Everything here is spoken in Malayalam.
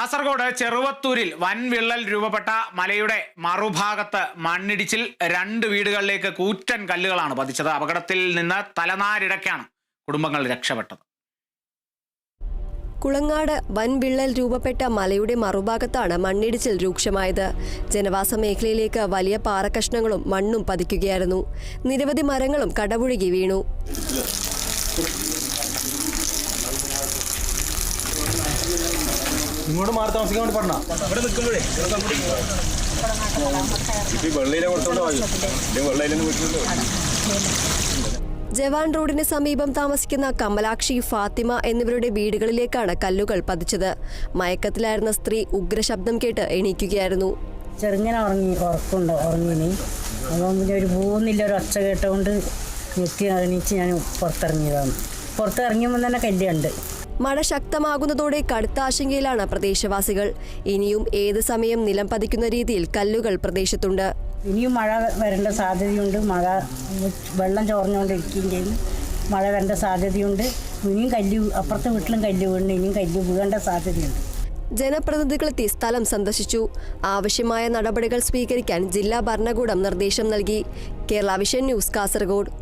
കാസർഗോഡ് ചെറുവത്തൂരിൽ വൻ വിള്ളൽ രൂപപ്പെട്ട മലയുടെ മറുഭാഗത്ത് മണ്ണിടിച്ചിൽ രണ്ട് വീടുകളിലേക്ക് കൂറ്റൻ കല്ലുകളാണ് പതിച്ചത്. അപകടത്തിൽ നിന്ന് തലനാരിടയ്ക്കാണ് കുടുംബങ്ങൾ രക്ഷപ്പെട്ടത്. കുളങ്ങാട് വൻ വിള്ളൽ രൂപപ്പെട്ട മലയുടെ മറുഭാഗത്താണ് മണ്ണിടിച്ചിൽ രൂക്ഷമായത്. ജനവാസ മേഖലയിലേക്ക് വലിയ പാറക്കഷ്ണങ്ങളും മണ്ണും പതിക്കുകയായിരുന്നു. നിരവധി മരങ്ങളും കടപുഴകി വീണു. ഇങ്ങോട്ട് മാറി താമസിക്കാൻ വേണ്ടി പറഞ്ഞ. ഇവിടെ നിൽക്കുമ്പോഴേ വെള്ളയിലെ കൊടുത്തോണ്ട് ജവാൻ റോഡിന് സമീപം താമസിക്കുന്ന കമലാക്ഷി ഫാത്തിമ എന്നിവരുടെ വീടുകളിലേക്കാണ് കല്ലുകൾ പതിച്ചത്. മയക്കത്തിലായിരുന്ന സ്ത്രീ ഉഗ്രശബ്ദം കേട്ട് എണീക്കുകയായിരുന്നു. ചെറുങ്ങനെ ഉറങ്ങി ഉറക്കുണ്ട് ഉറങ്ങിനി. അപ്പം പിന്നെ ഒരു പോകുന്നില്ല ഒരു ഒച്ച കേട്ടുകൊണ്ട് ഞെട്ടി എണീച്ച് ഞാൻ പുറത്തിറങ്ങിയതാണ്. പുറത്തിറങ്ങിയപ്പോൾ തന്നെ കല്ലുണ്ട്. മഴ ശക്തമാകുന്നതോടെ കടുത്ത ആശങ്കയിലാണ് പ്രദേശവാസികൾ. ഇനിയും ഏത് സമയം നിലം പതിക്കുന്ന രീതിയിൽ കല്ലുകൾ പ്രദേശത്തുണ്ട്. ഇനിയും മഴ വരേണ്ട സാധ്യതയുണ്ട്. മഴ വെള്ളം ചോർന്നുകൊണ്ടിരിക്കുകയും ചെയ്യും. മഴ വരേണ്ട സാധ്യതയുണ്ട്. ഇനിയും കല്ല് അപ്പുറത്തെ വീട്ടിലും കല്ല് വീണ് ഇനിയും കല്ല് വീഴേണ്ട സാധ്യതയുണ്ട്. ജനപ്രതിനിധികളെത്തി സ്ഥലം സന്ദർശിച്ചു. ആവശ്യമായ നടപടികൾ സ്വീകരിക്കാൻ ജില്ലാ ഭരണകൂടം നിർദ്ദേശം നൽകി. Kerala vision news Kasaragod.